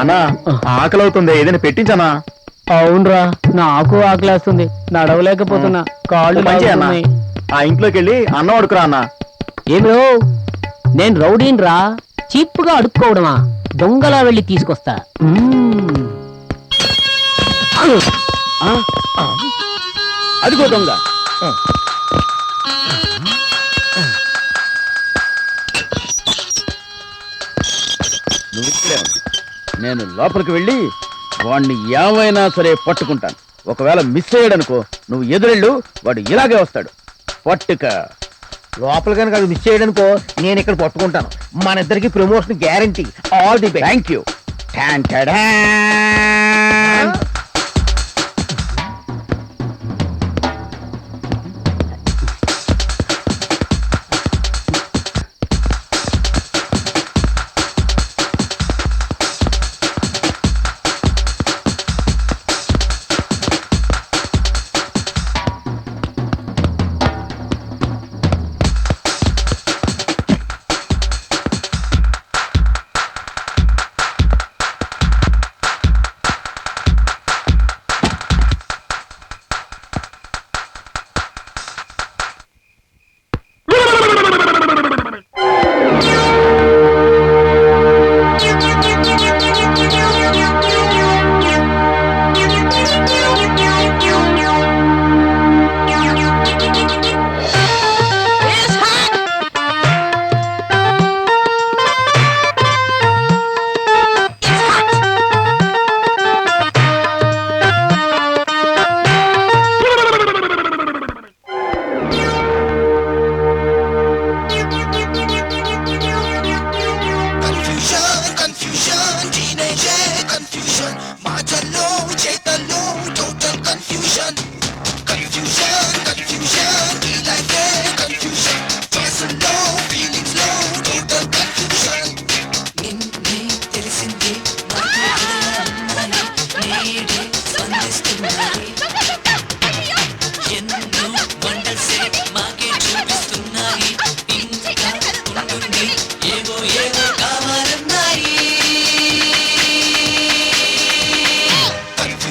అన్నా ఆకలి అవుతుంది ఏదైనా పెట్టించనా? అవునరా నాకు ఆకలేస్తుంది. నడవలేకపోతున్నా. కాళ్ళు మంచి అన్న. లాగుతున్నాయి. ఆ ఇంట్లోకి వెళ్ళి అన్నం అడుకురా అన్న. ఏమి రో నేను రౌడీన్ రా చీప్గా అడుక్కోవడమా? దొంగలా వెళ్ళి తీసుకొస్తా. మ్మ్. అదిగో దొంగ. నువ్వు ఇక్కడే ఉండు. నేను లోపలికి వెళ్ళి వాణ్ణి ఏమైనా సరే పట్టుకుంటాను. ఒకవేళ మిస్ అయ్యాడనుకో నువ్వు ఎదురెళ్ళు వాడు ఇలాగే వస్తాడు. పట్టుక. లోపల కనుక అది మిస్ చేయడానికో నేను ఇక్కడ పట్టుకుంటాను. మన ఇద్దరికి promotion guarantee. All the best thank you